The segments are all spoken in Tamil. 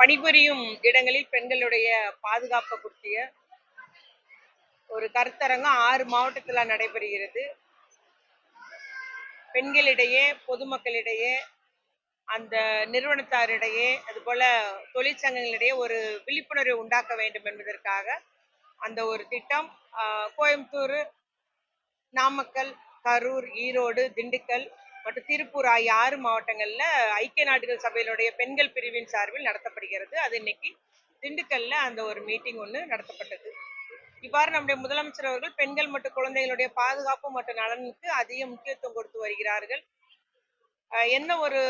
பணிபுரியும் இடங்களில் பெண்களுடைய பாதுகாப்பு குறித்திய ஒரு கருத்தரங்கம் ஆறு மாவட்டத்தில் நடைபெறுகிறது. பெண்களிடையே பொதுமக்களிடையே அந்த நிறுவனத்தாரிடையே அதுபோல தொழிற்சங்கங்களிடையே ஒரு விழிப்புணர்வை உண்டாக்க வேண்டும் என்பதற்காக அந்த ஒரு திட்டம் ஆஹ், கோயம்புத்தூர் நாமக்கல் கரூர் ஈரோடு திண்டுக்கல் மற்றும் திருப்பூர் ஆகிய ஆறு மாவட்டங்கள்ல ஐக்கிய நாடுகள் சபையினுடைய பெண்கள் பிரிவின் சார்பில் நடத்தப்படுகிறது. அது இன்னைக்கு திண்டுக்கல்ல அந்த ஒரு மீட்டிங் ஒன்று நடத்தப்பட்டது. இவ்வாறு நம்முடைய முதலமைச்சர் அவர்கள் பெண்கள் மற்றும் குழந்தைகளுடைய பாதுகாப்பு மற்றும் நலனுக்கு அதிக முக்கியத்துவம் கொடுத்து வருகிறார்கள். என்ன ஒரு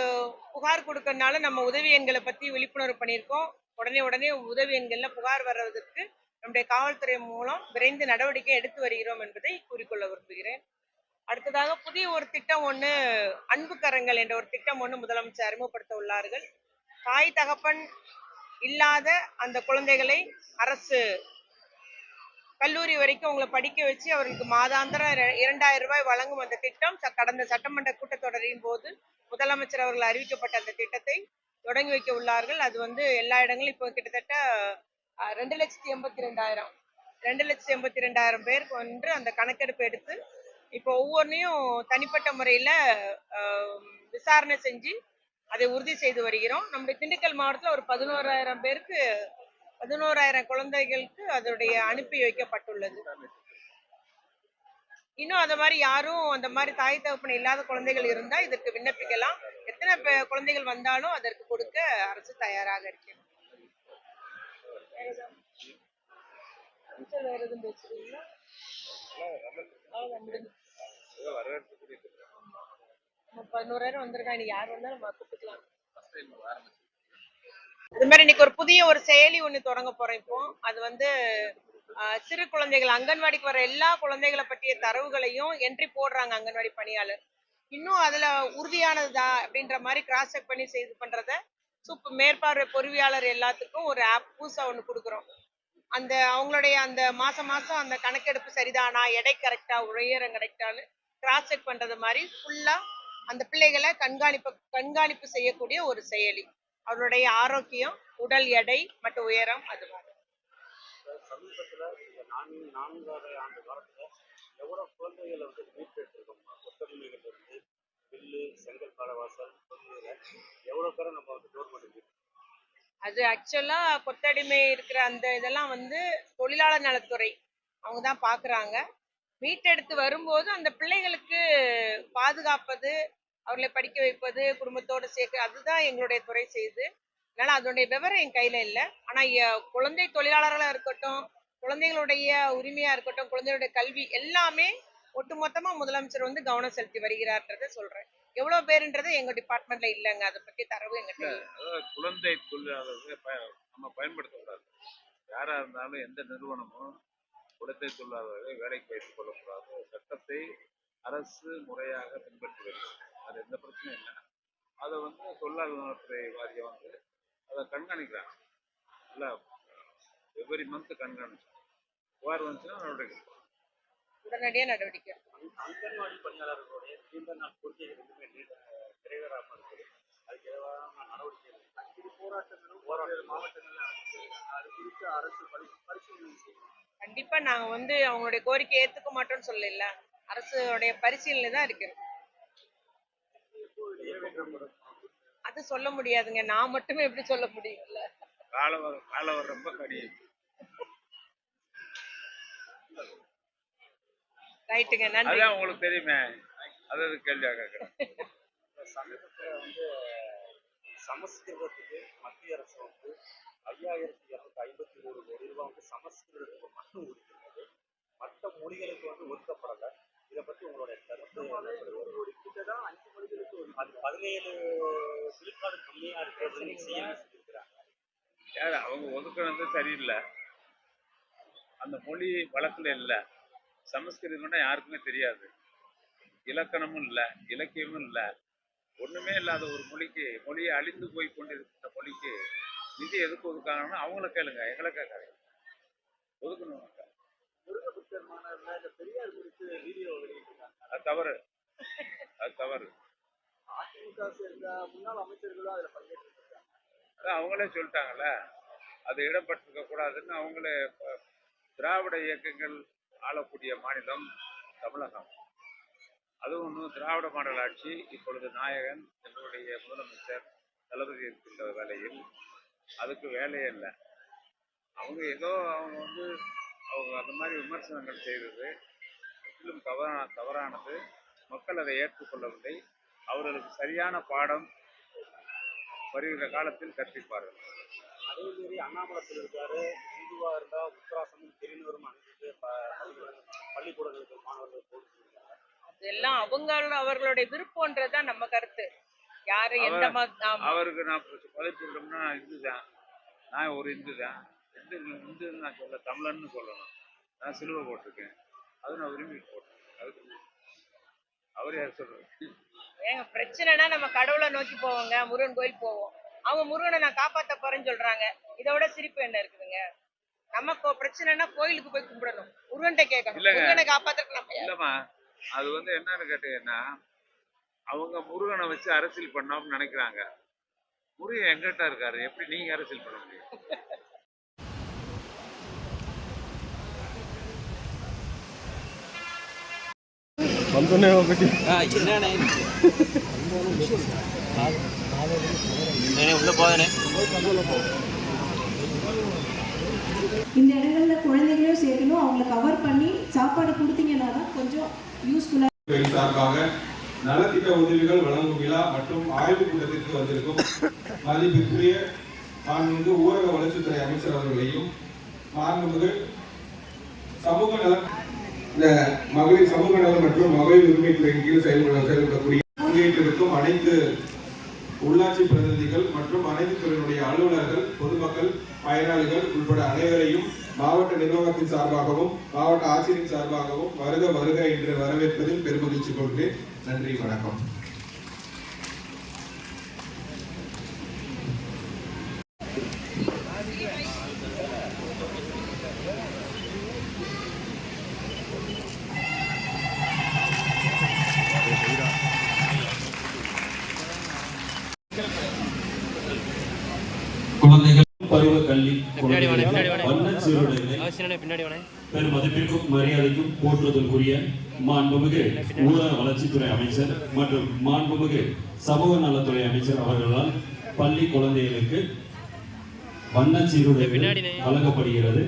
புகார் கொடுக்கறனாலும் நம்ம உதவி எண்களை பத்தி விழிப்புணர்வு பண்ணியிருக்கோம். உடனே உடனே உதவி எண்களில் புகார் வர்றதுக்கு நம்முடைய காவல்துறை மூலம் விரைந்து நடவடிக்கை எடுத்து வருகிறோம் என்பதை கூறிக்கொள்ள விரும்புகிறேன். அடுத்ததாக புதிய ஒரு திட்டம் ஒன்று அன்பு கரங்கள் என்ற ஒரு திட்டம் ஒன்று முதலமைச்சர் அறிமுகப்படுத்த உள்ளார்கள். தாய் தகப்பன் இல்லாத அந்த குழந்தைகளை அரசு கல்லூரி வரைக்கும் அவங்களை படிக்க வச்சு அவர்களுக்கு மாதாந்திரம் இரண்டாயிரம் ரூபாய் வழங்கும் அந்த திட்டம். ச- கடந்த சட்டமன்ற கூட்டத்தொடரின் போது முதலமைச்சர் அவர்கள் அறிவிக்கப்பட்ட அந்த திட்டத்தை தொடங்கி வைக்க உள்ளார்கள். அது வந்து எல்லா இடங்களும் இப்போ கிட்டத்தட்ட ரெண்டு லட்சத்தி எண்பத்தி ரெண்டாயிரம். ரெண்டு லட்சத்தி எண்பத்தி ரெண்டாயிரம் பேருக்கு வந்து அந்த கணக்கெடுப்பு எடுத்து இப்போ ஒவ்வொன்றையும் தனிப்பட்ட முறையில் விசாரணை செஞ்சு அதை உறுதி செய்து வருகிறோம். நம்முடைய திண்டுக்கல் மாவட்டத்தில் ஒரு பதினோராயிரம் பேருக்கு பதினோராயிரம் குழந்தைகளுக்கு அதனுடைய அனுப்பி வைக்கப்பட்டுள்ளது. இன்னும் அந்த மாதிரி யாரும் அந்த மாதிரி தாய் தகுப்பனை இல்லாத குழந்தைகள் இருந்தா இதற்கு விண்ணப்பிக்கலாம். எத்தனை குழந்தைகள் வந்தாலும் அதற்கு கொடுக்க அரசு தயாராக இருக்கு வேற வேற எதுவும் பேசுறீங்களா பதினோராயிரம் வந்திருக்காங்க இன்னைக்கு யார் வந்தாலும் நம்ம கூப்பிட்டுக்கலாம். அது மாதிரி இன்னைக்கு ஒரு புதிய ஒரு செயலி ஒண்ணு தொடங்க போறோம் இப்போ. அது வந்து சிறு குழந்தைகள் அங்கன்வாடிக்கு வர எல்லா குழந்தைகளை பற்றிய தரவுகளையும் என்ட்ரி போடுறாங்க அங்கன்வாடி பணியாளர். இன்னும் அதுல உறுதியானதா அப்படின்ற மாதிரி கிராஸ் செக் பண்ணி செய்து பண்றத சூப்பர் மேற்பார்வை பொறிவியாளர் எல்லாத்துக்கும் ஒரு ஆப் புதுசா ஒண்ணு கொடுக்குறோம். அந்த அவங்களுடைய அந்த மாசம் மாசம் அந்த கணக்கெடுப்பு சரிதானா எடை கரெக்டா உயரம் கரெக்டான்னு கிராஸ் செக் பண்றது மாதிரி ஃபுல்லா அந்த பிள்ளைகளை கண்காணிப்பு கண்காணிப்பு செய்யக்கூடிய ஒரு செயலி. அவருடைய ஆரோக்கியம் உடல் எடை மற்றும் உயரம் அது அது ஆக்சுவலா கொத்தடிமை இருக்கிற அந்த இதெல்லாம் வந்து தொழிலாளர் நலத்துறை. அவங்க தான் பாக்குறாங்க. மீட்டெடுத்து வரும்போது அந்த பிள்ளைகளுக்கு பாதுகாப்பது அவர்களை படிக்க வைப்பது குடும்பத்தோடு சேர்க்க அதுதான் எங்களுடைய துறை செய்யுது அதனால அதனுடைய விவரம் என் கையில இல்லை. ஆனா எ- குழந்தை தொழிலாளர்களா இருக்கட்டும் குழந்தைகளுடைய உரிமையா இருக்கட்டும் குழந்தைகளுடைய கல்வி எல்லாமே ஒட்டுமொத்தமா முதலமைச்சர் வந்து கவனம் செலுத்தி வருகிறார்ன்றதை சொல்றேன். எவ்வளவு பேருன்றது எங்க டிபார்ட்மெண்ட்ல இல்லைங்க. அதை பத்தி தரவு எங்கிட்ட குழந்தை தொழிலாளர்களை நம்ம பயன்படுத்தக்கூடாது. யாரா இருந்தாலும் எந்த நிறுவனமும் குழந்தை தொழிலாளர்களை வேலைக்கு வைத்துக் கொள்ளக்கூடாது. சட்டத்தை அரசு முறையாக பின்பற்றி வருகிறது அது எந்த பிரச்சனையும் இல்லை. அதை வந்து தொழிலாளர் நலத்துறை வாரியம் வந்து அதை கண்காணிக்கிறாங்க. இல்லை எவ்ரி மந்த் கண்காணிச்சு. புகார் வந்துச்சுன்னா நடவடிக்கை எடுப்பாங்க. உடனடியா நடவடிக்கை. அங்கன்வாடி பணியாளர்களுடைய நீண்ட நாள் கோரிக்கைகள் எதுவுமே நீண்ட- நிறைவேறாம இருக்குது. அதுக்கு எதிரான நடவடிக்கை போராட்டங்களும் போராட்ட மாவட்டங்களில் அது குறித்து அரசு செய்யணும் கண்டிப்பா நாங்க வந்து அவங்களுடைய கோரிக்கை ஏத்துக்க மாட்டோம்னு சொல்லல. அரசுடைய பரிசீலனை தான் இருக்கு. அது சொல்ல முடியாதுங்க. நான் மட்டுமே எப்படி சொல்ல முடியும்ல? கால வர- கால வர ரொம்ப கடினம் ரைட்டுங்க. நன்றி. அதான் உங்களுக்கு தெரியுமே. அதாவது கேள்வியாக கேட்குறேன் சமீபத்தில் வந்து சமஸ்கிருதத்துக்கு மத்திய அரசு வந்து ஐயாயிரத்தி இரநூத்தி ஐம்பத்தி மூணு கோடி ரூபாய் வந்து சமஸ்கிருதத்துக்கு மட்டும் ஒதுக்கினது மற்ற மொழிகளுக்கு வந்து ஒதுக்கப்படலை இதை பற்றி உங்களுடைய கருத்து ஒதுக்கிட்டதான் அஞ்சு மொழிகளுக்கு பதினேழு விழுக்காடு கம்மியாக சிஎம் சொல்லியிருக்கிறாங்க யார் அவங்க ஒதுக்குனது சரியில்லை. அந்த மொழி வழக்கில் இல்லை. சமஸ்கிருதம்னா யாருக்குமே தெரியாது. இலக்கணமும் இல்லை இலக்கியமும் இல்லை. ஒண்ணுமே இல்லாத ஒரு மொழிக்கு மொழியை அழிந்து போய் கொண்டிருக்கிற மொழிக்கு நிதி எதுக்கு ஒதுக்காங்கன்னா அவங்கள கேளுங்க எங்களை கேட்காதீங்க. ஒதுக்கணும் முருகபுத்தர் மாணவர்கள் இந்த பெரியார் குறித்து வீடியோ வெளியிட்டிருக்காங்க. அது தவறு. அது தவறு. அதிமுக சேர்ந்த முன்னாள் அமைச்சர்களும் அதில் பங்கேற்று அவங்களே சொல்லிட்டாங்கல்ல? அது இடம்பெற்றிருக்க கூடாதுன்னு அவங்களே திராவிட இயக்கங்கள் ஆளக்கூடிய மாநிலம் தமிழகம். அதுவும் ஒன்றும் திராவிட மாடல் ஆட்சி இப்பொழுது நாயகன் எங்களுடைய முதலமைச்சர் தளபதி இருக்கின்ற வேலையில் அதுக்கு வேலையே இல்லை. அவங்க ஏதோ அவங்க வந்து அவங்க அந்த மாதிரி விமர்சனங்கள் செய்தது முற்றிலும் தவறா தவறானது. மக்கள் அதை ஏற்றுக்கொள்ளவில்லை. அவர்களுக்கு சரியான பாடம் வருகிற காலத்தில் கற்பிப்பார்கள். அதே மாரி அண்ணாமலை சொல்லியிருக்காரு இந்துவா இருந்தா உத்தராசமும் ப- பள்ளிக்கூடங்கள் பள்ளிக்கூடங்களுக்கு மாணவர்கள் போட்டு அதெல்லாம் அவங்க அவர்களுடைய விருப்பம்ன்றதுதான் நம்ம கருத்து. யாரு எந்த. அவருக்கு நான் விட்டோம்னா நான் இந்து தான் நான் ஒரு இந்து தான் இந்து இந்துன்னு நான் சொல்ல தமிழன்னு சொல்லணும். நான் சிலுவை போட்டிருக்கேன். அது நான் விரும்பி போட்டிருக்கேன் அதுக்கு அவர் யார் சொல்றது? ஏங்க பிரச்சனைனா நம்ம கடவுளை நோக்கி போவோங்க. முருகன் கோயில் போவோம். அவங்க முருகனை நான் காப்பாத்த போறேன்னு சொல்றாங்க. இதோட சிரிப்பு என்ன இருக்குதுங்க? நம்ம பிரச்சனைனா கோயிலுக்கு போய் கும்பிடணும். முருகன்ட்ட கேட்கணும். முருகனை காப்பாத்துறதுக்கு நம்ம? இல்லம்மா. அது வந்து என்னன்னு கேட்டீங்கன்னா அவங்க முருகனை வச்சு அரசியல் பண்ணோம்னு நினைக்கிறாங்க. முருகன் எங்கிட்ட இருக்காரு. எப்படி நீங்க அரசியல் பண்ண முடியும்? உள்ள போதனே இந்த இடங்கள்ல குழந்தைகளையும் சேர்க்கணும். அவங்கள கவர் பண்ணி சாப்பாடு கொடுத்தீங்கன்னா தான் கொஞ்சம் யூஸ்ஃபுல்லா துறை சார்பாக நலத்திட்ட உதவிகள் வழங்கும் விழா மற்றும் ஆய்வுக் கூட்டத்திற்கு வந்திருக்கும் மதிப்பிற்குரிய மாண்புமிகு ஊரக வளர்ச்சித்துறை அமைச்சர் அவர்களையும் மாண்புமிகு சமூக நலம் இந்த மகளிர் சமூக நலம் மற்றும் மகளிர் உரிமைத்துறையின் கீழ் செயல்பட செயல்படக்கூடிய பங்கேற்றிருக்கும் அனைத்து உள்ளாட்சி பிரதிநிதிகள் மற்றும் அனைத்து துறையினுடைய அலுவலர்கள் பொதுமக்கள் பயனாளிகள் உட்பட அனைவரையும் மாவட்ட நிர்வாகத்தின் சார்பாகவும் மாவட்ட ஆட்சியரின் சார்பாகவும் வருக வருக என்று வரவேற்பதில் பெருமகிழ்ச்சி கொண்டு நன்றி வணக்கம். பின்னாடி வானே பெரும் மதிப்பிற்கும் மரியாதைக்கும் போற்றுதலுக்குரிய மாண்புமிகு ஊரக வளர்ச்சித்துறை அமைச்சர் மற்றும் மாண்புமிகு சமூக நலத்துறை அமைச்சர் அவர்களால் பள்ளி குழந்தைகளுக்கு சீருடைகள் பின்னாடினே. வழங்கப்படுகிறது.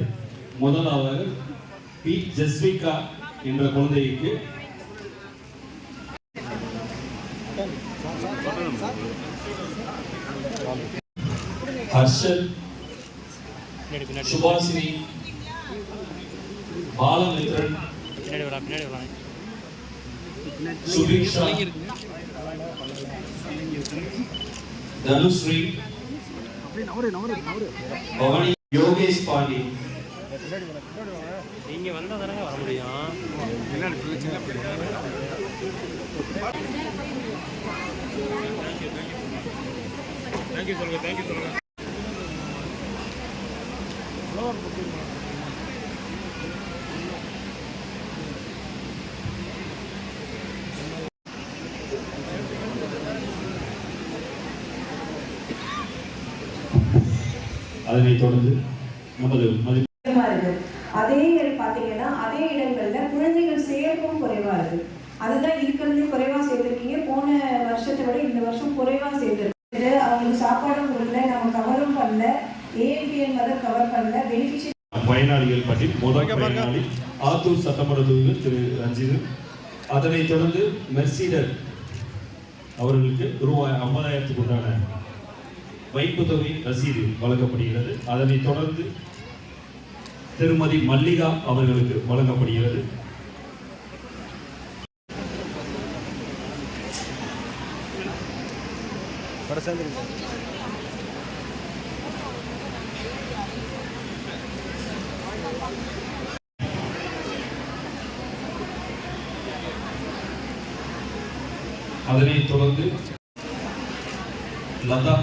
முதலாவது பி. ஜஸ்விகா என்ற குழந்தைக்கு ஹர்ஷல் சுபாசினி பாலமித்ரன் பின்னாடி வரா பின்னாடி வரா சுபிக்ஷா தனுஸ்ரீ பவானி யோகேஷ் பாண்டி நீங்க வந்தா தானங்க வர முடியும் தேங்க்யூ சொல்லுங்க தேங்க்யூ சொல்லுங்க அதனைத் தொடர்ந்து நமது அதே பாத்தீங்கன்னா அதே இடங்கள்ல குழந்தைகள் சேர்ப்பும் குறைவா இருக்கு அதுதான் இருக்கிறதுலே குறைவா சேர்த்திருக்கீங்க. போன வருஷத்தை விட இந்த வருஷம் குறைவா சேர்த்திருக்கு அவங்களுக்கு சாப்பாடும் கொடுக்கல நம்ம கவரும் பண்ணல ஏஎம்பிஎன் மதம் கவர் பண்ணல பெனிஃபிஷியல் பயனாளிகள் பற்றி முதல் பயனாளி ஆத்தூர் சட்டமன்ற தொகுதியில் திரு ரஞ்சித். அதனைத் தொடர்ந்து மெர்சிடர் அவர்களுக்கு ரூபாய் ஐம்பதாயிரத்துக்கு உண்டான வைப்பு தொகை ரசீது வழங்கப்படுகிறது. அதனைத் தொடர்ந்து திருமதி மல்லிகா அவர்களுக்கு வழங்கப்படுகிறது. அதனைத் தொடர்ந்து லதா